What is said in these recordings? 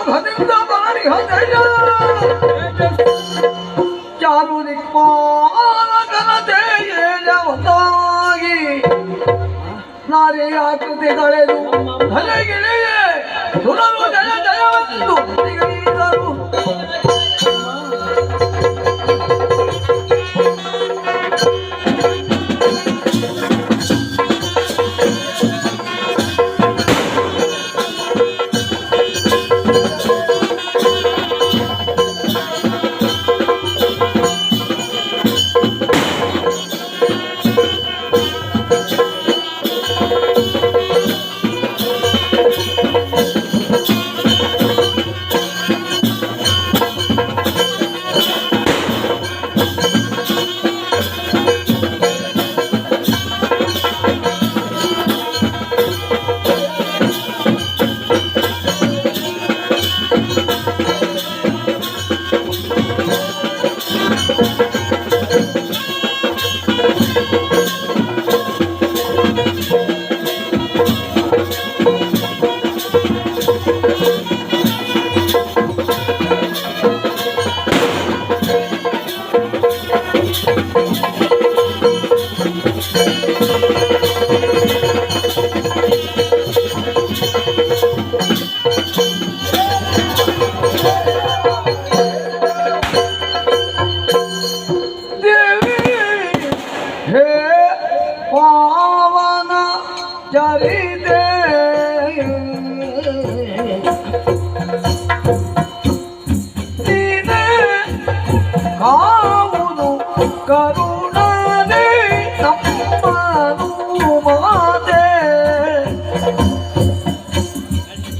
ಮುಖದಿಂದ ಬಾರಿಹ ಜಯ ಚಾರು ದಿಕ್ಪಾಲಕನ ತೇಜವಂತಾಗಿ ನಾರಿಯ ಕೃತಿ ತಳೆದು ಧರೆಗಿಳಿಯೇ ಸುರರು ಜಯ ಜಯವೆಂದು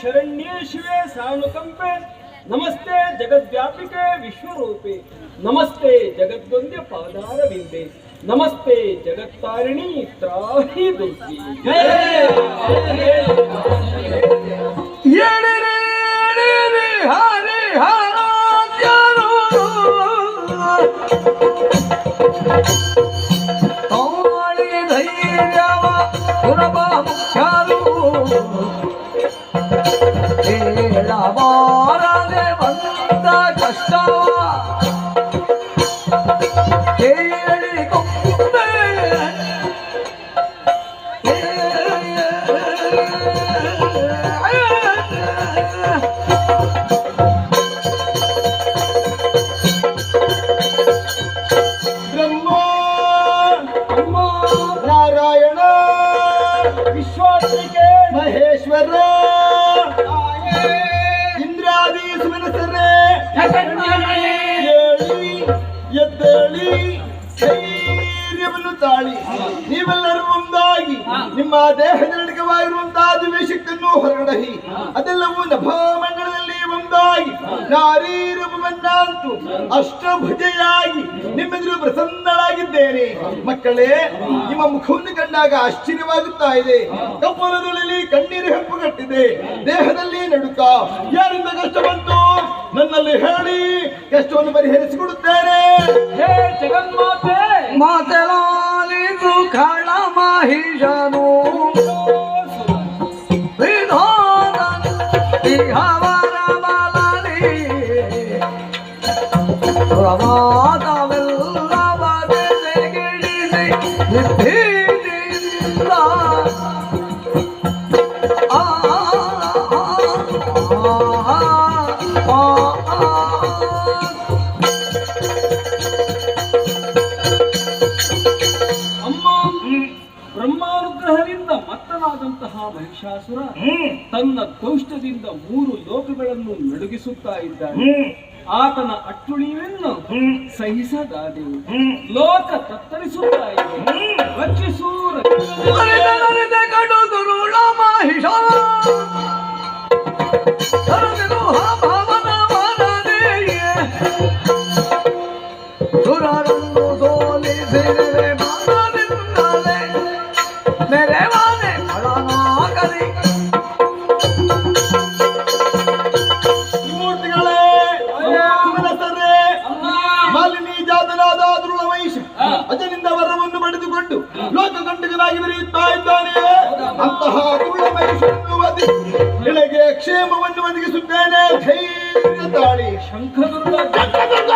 शरण्ये शिवे साणुकंपे नमस्ते जगद्व्यापिके विश्वरूपे। नमस्ते जगद्वन्द्य पादारविन्दे नमस्ते जगत्तारिणी त्राही दुर्गी हरे हरा ಎದ್ದೇಳಿ ಧೈರ್ಯವನ್ನು ತಾಳಿ. ನೀವೆಲ್ಲರೂ ನಿಮ್ಮ ದೇಹದಲ್ಲಿರುವಂತಹ ದಿವ್ಯಶಕ್ತಿಯನ್ನು ಹೊರಗಡಹಿ ಅದೆಲ್ಲವೂ ನಭಮಂಡಲದಲ್ಲಿ ಒಂದಾಗಿ ನಾರೀ ರೂಪವನ್ನಂತು ಅಷ್ಟಭುಜೆಯಾಗಿ ನಿಮ್ಮೆದುರು ಪ್ರಸನ್ನಳಾಗಿದ್ದೇನೆ. ಮಕ್ಕಳೇ ನಿಮ್ಮ ಮುಖವನ್ನು ಕಂಡಾಗ ಆಶ್ಚರ್ಯವಾಗುತ್ತಾ ಇದೆ. ಕಪ್ಪಲದಲ್ಲಿ ಕಣ್ಣೀರು ಹೆಪ್ಪು ಕಟ್ಟಿದೆ ದೇಹದಲ್ಲಿ ನಡುಕ ಯಾರಿಂದ ಕಷ್ಟ ಬಂತು? ನನ್ನಲ್ಲಿ ಹೇಳಿ ಕಷ್ಟವನ್ನು ಪರಿಹರಿಸಿಕೊಡುತ್ತೇನೆ. ಹೇ চালিত খাড়া মাহি জানো। বিধন ইহাবার ಮಹಿಷಾಸುರ ಹ್ಮ್. ತನ್ನ ಕೌಷ್ಟದಿಂದ ಮೂರು ಲೋಕಗಳನ್ನು ನಡುಗಿಸುತ್ತಾ ಇದ್ದಾನೆ ಆತನ ಅಟ್ಟುಳಿಯನ್ನು ಸಹಿಸದಾದೆ ಲೋಕ ತತ್ತರಿಸುತ್ತಾ ಇದೆ. ರಕ್ಷಿಸು ರಕ್ಷಿಸು. ಕ್ಷೇಮವನ್ನು ಒದಗಿಸುತ್ತೇನೆ. ಧೈರ್ಯ ತಾಳಿ. ಶಂಖದುರ್ಗ ಶಂಖದುರ್ಗ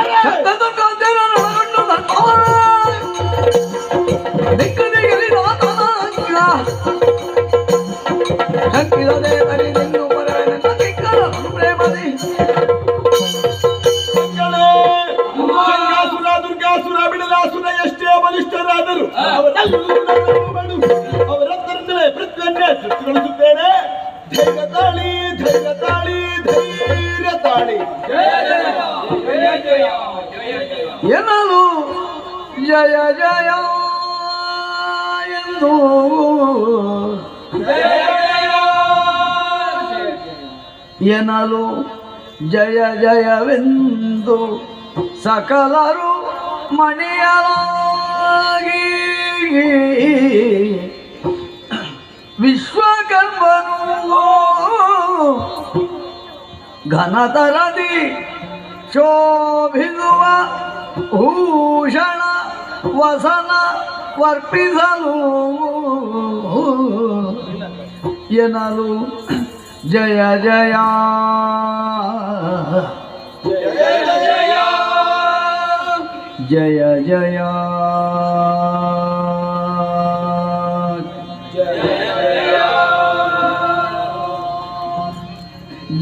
ಎಷ್ಟೇ ಬಲಿಷ್ಠರಾದರು ಅವರೆಲ್ಲರೂ ಅವರೆಲ್ಲರಿಂದಲೇ ಪೃಥ್ವಿಯನ್ನೇ ఎన్నాను జయ జయ ఎందు. ఎనలు జయ జయವೆಂದು ಸಕಲರು ಮಣಿಯಲಾಗಿ ಘನತರದಿ ಶೋಭಿಸುವ ಭೂಷಣ ವಸನ ವರ್ಪಿಸಲು ಎನ್ನಲು ಜಯ ಜಯ. ಜಯ ಜಯ.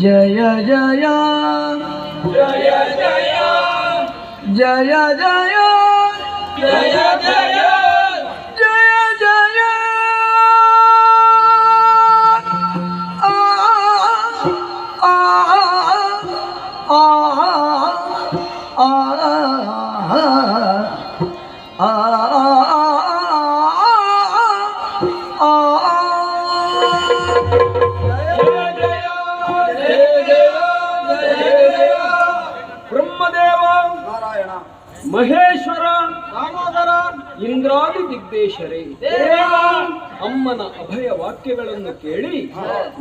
जय जय जय जय जय जय ಮಹೇಶ್ವರ. ಇಂದ್ರಾದಿ ದಿಗ್ದೇಶರೇ ಅಮ್ಮನ ಅಭಯ ವಾಕ್ಯಗಳನ್ನು ಕೇಳಿ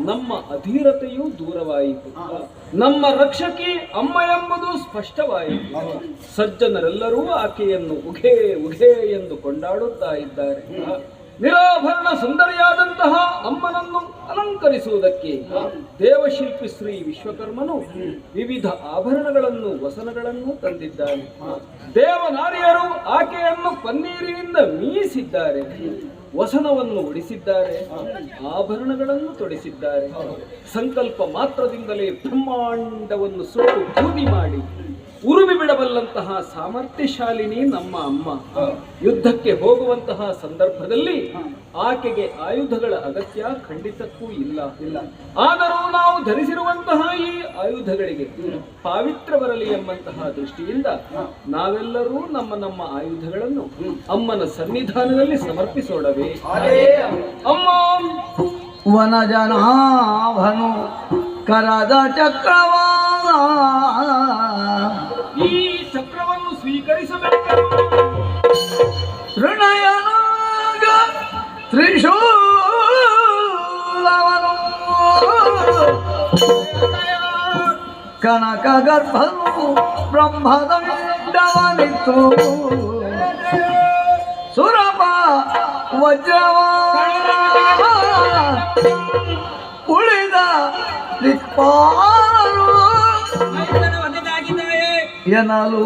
ನಮ್ಮ ಅಧೀರತೆಯೂ ದೂರವಾಯಿತು. ನಮ್ಮ ರಕ್ಷಕಿ ಅಮ್ಮ ಎಂಬುದು ಸ್ಪಷ್ಟವಾಯಿತು. ಸಜ್ಜನರೆಲ್ಲರೂ ಆಕೆಯನ್ನು ಉಘೇ ಉಘೇ ಎಂದು ಕೊಂಡಾಡುತ್ತಾ ಇದ್ದಾರೆ. ನಿರಾಭರಣ ಸುಂದರಿಯಾದಂತಹ ಅಮ್ಮನನ್ನು ಅಲಂಕರಿಸುವುದಕ್ಕೆ ದೇವಶಿಲ್ಪಿ ಶ್ರೀ ವಿಶ್ವಕರ್ಮನು ವಿವಿಧ ಆಭರಣಗಳನ್ನು, ವಸನಗಳನ್ನು ತಂದಿದ್ದಾನೆ. ದೇವನಾರಿಯರು ಆಕೆಯನ್ನು ಪನ್ನೀರಿನಿಂದ ಮೀಸಿದ್ದಾರೆ. ವಸನವನ್ನು ಉಡಿಸಿದ್ದಾರೆ ಆಭರಣಗಳನ್ನು ತೊಡಿಸಿದ್ದಾರೆ. ಸಂಕಲ್ಪ ಮಾತ್ರದಿಂದಲೇ ಬ್ರಹ್ಮಾಂಡವನ್ನು ಸುಟ್ಟು ಭೂಮಿ ಮಾಡಿ ಉರುಮಿ ಬಿಡಬಲ್ಲಂತಹ ಸಾಮರ್ಥ್ಯಶಾಲಿನಿ ನಮ್ಮ ಅಮ್ಮ. ಯುದ್ಧಕ್ಕೆ ಹೋಗುವಂತಹ ಸಂದರ್ಭದಲ್ಲಿ ಆಕೆಗೆ ಆಯುಧಗಳ ಅಗತ್ಯ ಖಂಡಿತಕ್ಕೂ ಇಲ್ಲ. ಇಲ್ಲ. ಆದರೂ ನಾವು ಧರಿಸಿರುವಂತಹ ಈ ಆಯುಧಗಳಿಗೆ ಪಾವಿತ್ರ ಬರಲಿ ಎಂಬಂತಹ ದೃಷ್ಟಿಯಿಂದ ನಾವೆಲ್ಲರೂ ನಮ್ಮ ನಮ್ಮ ಆಯುಧಗಳನ್ನು ಅಮ್ಮನ ಸನ್ನಿಧಾನದಲ್ಲಿ ಸಮರ್ಪಿಸೋಣವೇ ಅಮ್ಮ. ವನಜನಾಭನು ಕರದ ಚಕ್ರವಾ కనకగర్భము బ్రహ్మదవిండవనితో సురభ వజ్రవా ಉಳಿದ ದಿಕ್ಪಾಲು ಎನಲು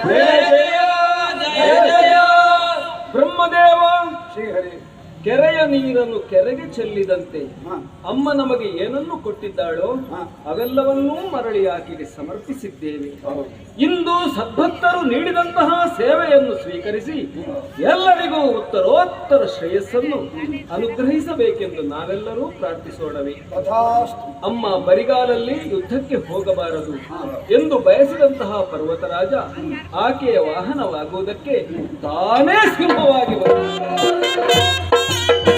ಜಯ ಜಯ ಜಯ ಬ್ರಹ್ಮದೇವ ಶ್ರೀಹರಿ ಕೆರೆಯ ನೀರನ್ನು ಕೆರೆಗೆ ಚೆಲ್ಲಿದಂತೆ ಅಮ್ಮ ನಮಗೆ ಏನನ್ನು ಕೊಟ್ಟಿದ್ದಾಳೋ ಅವೆಲ್ಲವನ್ನೂ ಮರಳಿ ಆಕೆಗೆ ಸಮರ್ಪಿಸಿದ್ದೇವೆ. ಇಂದು ಸದ್ಭಕ್ತರು ನೀಡಿದಂತಹ ಸೇವೆಯನ್ನು ಸ್ವೀಕರಿಸಿ ಎಲ್ಲರಿಗೂ ಉತ್ತರೋತ್ತರ ಶ್ರೇಯಸ್ಸನ್ನು ಅನುಗ್ರಹಿಸಬೇಕೆಂದು ನಾವೆಲ್ಲರೂ ಪ್ರಾರ್ಥಿಸೋಣವೇ. ಅಮ್ಮ ಬರಿಗಾಲಲ್ಲಿ ಯುದ್ಧಕ್ಕೆ ಹೋಗಬಾರದು ಎಂದು ಬಯಸಿದಂತಹ ಪರ್ವತರಾಜ ಆಕೆಯ ವಾಹನವಾಗುವುದಕ್ಕೆ ತಾನೇ ಸಿಂಹವಾಗಿ ಬಂದ. Thank you.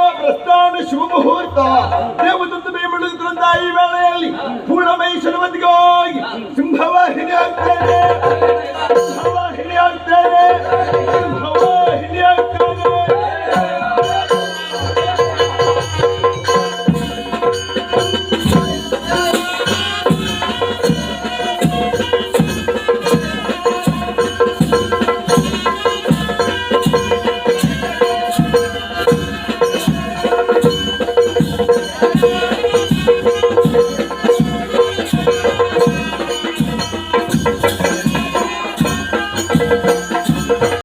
ಶುಭ ಮುಹೂರ್ತ. ದೇವದತ್ತ ಬೇಮಳುತ್ತಿರುವ ಈ ವೇಳೆಯಲ್ಲಿ ಪೂರ್ಣ ಪೂರ್ಣಮೈ ಶರವದಿಗಾಗಿ ಸಿಂಹವಾಹಿನಿ ಆಗ್ತದೆ